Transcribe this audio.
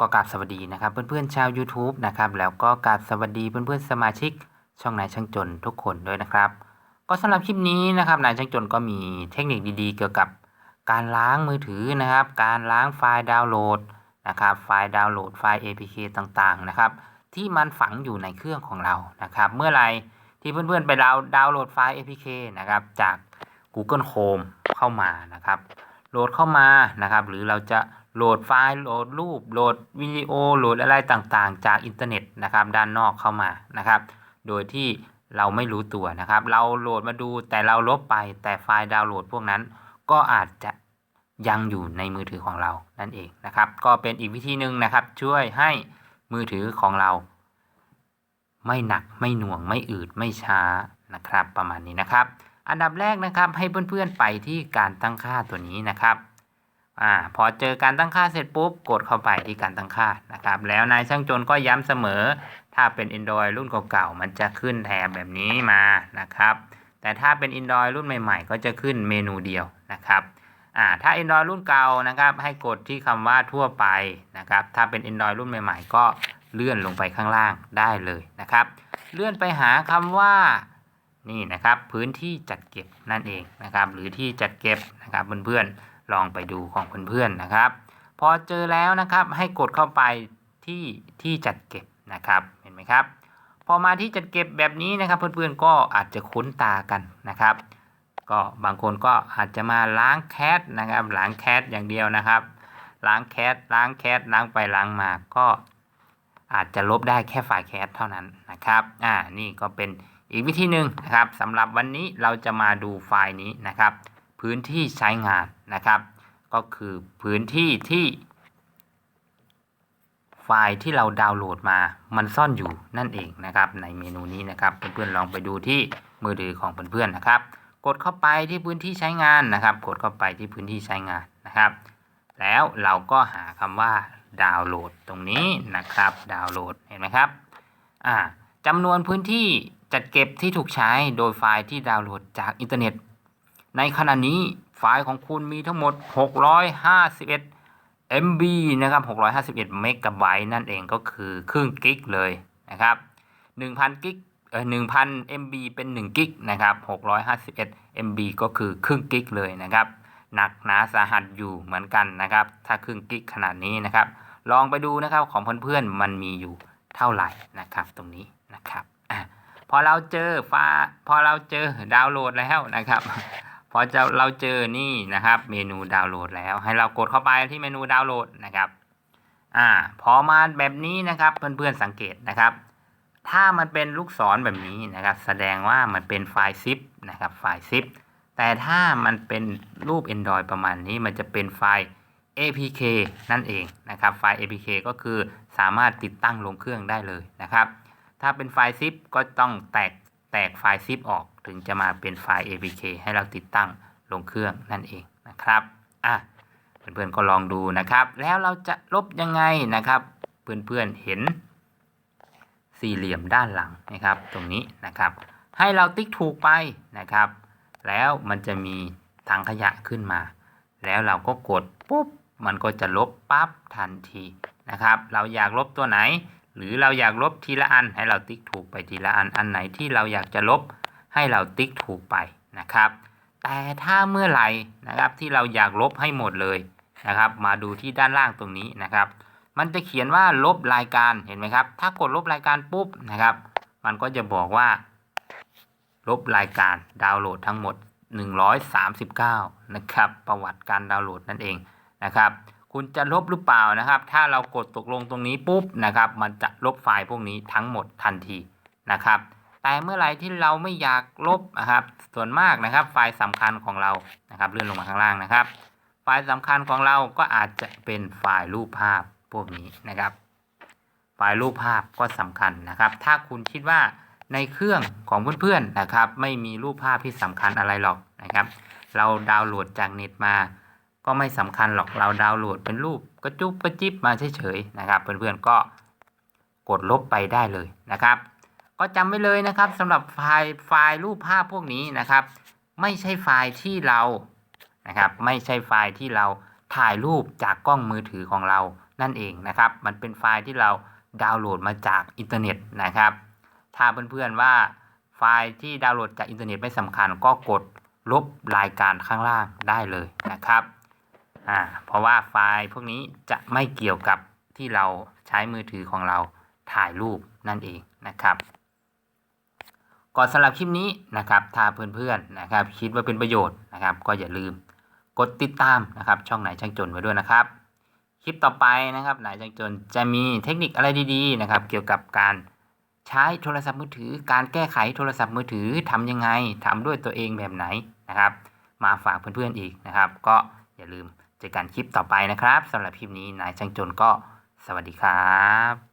ก็กราบสวัสดีนะครับเพื่อนๆชาว YouTube นะครับแล้วก็กราบสวัสดีเพื่อนๆสมาชิก ช่องนายช่างจนทุกคนด้วยนะครับ ก็สำหรับคลิปนี้นะครับนายช่างจนก็มีเทคนิคดีๆ เกี่ยวกับการล้างมือถือนะครับ การล้างไฟล์ดาวน์โหลดนะครับไฟล์ดาวน์โหลดไฟล์ APK ต่างๆนะครับที่มันฝังอยู่ในเครื่องของเรานะครับ เมื่อไรที่เพื่อนๆไปดาวน์ดาวน์โหลดไฟล์ APK นะครับจาก Google Chrome เข้ามานะครับโหลดเข้ามานะครับ หรือเราจะ โหลดไฟล์โหลดรูปโหลดวิดีโอโหลดอะไรต่างๆ จากอินเทอร์เน็ตนะครับด้านนอกเข้ามานะครับ โดยที่เราไม่รู้ตัวนะครับ เราโหลดมาดูแต่เราลบไปแต่ไฟล์ดาวน์โหลดพวกนั้น ก็อาจจะยังอยู่ในมือถือของเรานั่นเองนะครับ ก็เป็นอีกวิธีหนึ่งนะครับ ช่วยให้มือถือของเรา ไม่หนักไม่หน่วงไม่อืดไม่ช้านะครับ ประมาณนี้นะครับ อันดับแรกนะครับให้เพื่อนๆไปที่การตั้งค่าตัวนี้นะครับ อ่าพอเจอการตั้งค่าเสร็จปุ๊บกดเข้าไปที่การตั้งค่านะครับ แล้วนายช่างจนก็ย้ำเสมอ ถ้าเป็น Android รุ่นเก่าๆมันจะขึ้นแถบแบบนี้มานะครับ แต่ถ้าเป็น Android รุ่นใหม่ๆ ก็จะขึ้นเมนูเดียวนะครับอ่าถ้า Android รุ่นเก่านะครับให้กดที่คำว่าทั่วไปนะครับ ถ้าเป็น Android รุ่นใหม่ ๆ ก็เลื่อนลงไปข้างล่างได้เลยนะครับ เลื่อนไปหาคำว่านี่นะครับพื้นที่จัดเก็บนั่นเองนะครับ หรือที่จัดเก็บนะครับเพื่อนๆ ลองไปดูของเพื่อนๆนะครับ พอเจอแล้วนะครับให้กดเข้าไปที่ที่จัดเก็บนะครับเห็นไหมครับ พอมาที่จัดเก็บแบบนี้นะครับ เพื่อนๆก็อาจจะคุ้นตากันนะครับ ก็บางคนก็อาจจะมาล้างแคสนะครับล้างแคสอย่างเดียวนะครับล้างแคสล้างแคสล้างไปล้างมาก็อาจจะลบได้แค่ไฟล์แคสเท่านั้นนะครับอ่านี่ก็เป็นอีกวิธีหนึ่งนะครับสำหรับวันนี้เราจะมาดูไฟล์นี้นะครับ พื้นที่ใช้งานนะครับ ก็คือพื้นที่ที่ ไฟล์ที่เราดาวน์โหลดมา มันซ่อนอยู่นั่นเองนะครับ ในเมนูนี้นะครับเพื่อนๆลองไปดูที่มือถือของเพื่อนๆนะครับ กดเข้าไปที่พื้นที่ใช้งานนะครับ กดเข้าไปที่พื้นที่ใช้งานนะครับ แล้วเราก็หาคำว่าดาวน์โหลดตรงนี้นะครับ ดาวน์โหลดเห็นไหมครับอ่าจำนวนพื้นที่จัดเก็บที่ถูกใช้โดยไฟล์ที่ดาวน์โหลดจากอินเทอร์เน็ต ในขณะนี้ไฟล์ของคุณมีทั้งหมด 651 MB นะครับ 651 เมกะไบต์นั่นเองก็คือครึ่งกิกเลยนะครับ 1,000 กิกเอ่อ1,000 MB เป็น1กิกนะครับ 651 MB ก็คือครึ่งกิกเลยนะครับ หนักหนาสาหัสอยู่เหมือนกันนะครับ ถ้าครึ่งกิกขนาดนี้นะครับ ลองไปดูนะครับของเพื่อนๆมันมีอยู่เท่าไหร่นะครับ ตรงนี้นะครับอพอเราเจอฟ้าพอเราเจอดาวน์โหลดแล้วนะครับ พอจะเราเจอนี่นะครับ เมนูดาวน์โหลดแล้ว ให้เรากดเข้าไปที่เมนูดาวน์โหลดนะครับอ่าพอมาแบบนี้นะครับเพื่อนๆสังเกตนะครับ ถ้ามันเป็นลูกศรแบบนี้นะครับ แสดงว่ามันเป็นไฟล์ซิปนะครับไฟล์ซิปแต่ถ้ามันเป็นรูป Android ประมาณนี้มันจะเป็นไฟล์ APK นั่นเองนะครับไฟล์ APK ก็คือสามารถติดตั้งลงเครื่องได้เลยนะครับ ถ้าเป็นไฟล์ซิปก็ต้องแตก แตกไฟล์ซิปออกถึงจะมาเป็นไฟล์ APK ให้เราติดตั้งลงเครื่องนั่นเองนะครับอะเพื่อนๆก็ลองดูนะครับ แล้วเราจะลบยังไงนะครับ เพื่อนๆเห็นสี่เหลี่ยมด้านหลังนะครับ ตรงนี้นะครับ ให้เราติ๊กถูกไปนะครับ แล้วมันจะมีถังขยะขึ้นมา แล้วเราก็กดปุ๊บมันก็จะลบปั๊บทันทีนะครับ เราอยากลบตัวไหน หรือเราอยากลบทีละอันให้เราติ๊กถูกไปทีละอันอันไหนที่เราอยากจะลบให้เราติ๊กถูกไปนะครับ แต่ถ้าเมื่อไหร่นะครับที่เราอยากลบให้หมดเลยนะครับ มาดูที่ด้านล่างตรงนี้นะครับ มันจะเขียนว่าลบรายการเห็นไหมครับ ถ้ากดลบรายการปุ๊บนะครับ มันก็จะบอกว่า ลบรายการดาวน์โหลดทั้งหมด 139 นะครับ ประวัติการดาวน์โหลดนั่นเองนะครับ คุณจะลบหรือเปล่านะครับ ถ้าเรากดตกลงตรงนี้ปุ๊บนะครับ มันจะลบไฟล์พวกนี้ทั้งหมดทันทีนะครับ แต่เมื่อไรที่เราไม่อยากลบนะครับ ส่วนมากนะครับ ไฟล์สำคัญของเรานะครับเลื่อนลงมาข้างล่างนะครับ ไฟล์สำคัญของเราก็อาจจะเป็นไฟล์รูปภาพพวกนี้นะครับ ไฟล์รูปภาพก็สำคัญนะครับ ถ้าคุณคิดว่าในเครื่องของเพื่อนๆนะครับ ไม่มีรูปภาพที่สำคัญอะไรหรอกนะครับ เราดาวน์โหลดจากเน็ตมา ก็ไม่สำคัญหรอกเราดาวน์โหลดเป็นรูปกระจุบกระจิบมาเฉยๆนะครับ เพื่อนๆก็กดลบไปได้เลยนะครับ ก็จำไว้เลยนะครับสำหรับไฟล์ไฟล์รูปภาพพวกนี้นะครับ ไม่ใช่ไฟล์ที่เรานะครับ ไม่ใช่ไฟล์ที่เราถ่ายรูปจากกล้องมือถือของเรานั่นเองนะครับ มันเป็นไฟล์ที่เราดาวน์โหลดมาจากอินเทอร์เน็ตนะครับ ถ้าเพื่อนๆว่าไฟล์ที่ดาวน์โหลดจากอินเทอร์เน็ตไม่สำคัญก็กดลบรายการข้างล่างได้เลยนะครับ อ่าเพราะว่าไฟล์พวกนี้จะไม่เกี่ยวกับที่เราใช้มือถือของเราถ่ายรูปนั่นเองนะครับ ก่อนสำหรับคลิปนี้นะครับถ้าเพื่อนๆนะครับ คิดว่าเป็นประโยชน์นะครับ ก็อย่าลืมกดติดตามนะครับ ช่องไหนช่างจนไว้ด้วยนะครับ คลิปต่อไปนะครับไหนช่างจนจะมีเทคนิคอะไรดีๆนะครับ เกี่ยวกับการใช้โทรศัพท์มือถือ การแก้ไขโทรศัพท์มือถือทำยังไงทำด้วยตัวเองแบบไหนนะครับ มาฝากเพื่อนๆอีกนะครับ ก็อย่าลืม เจอกันคลิปต่อไปนะครับสำหรับคลิปนี้นายช่างจนก็สวัสดีครับ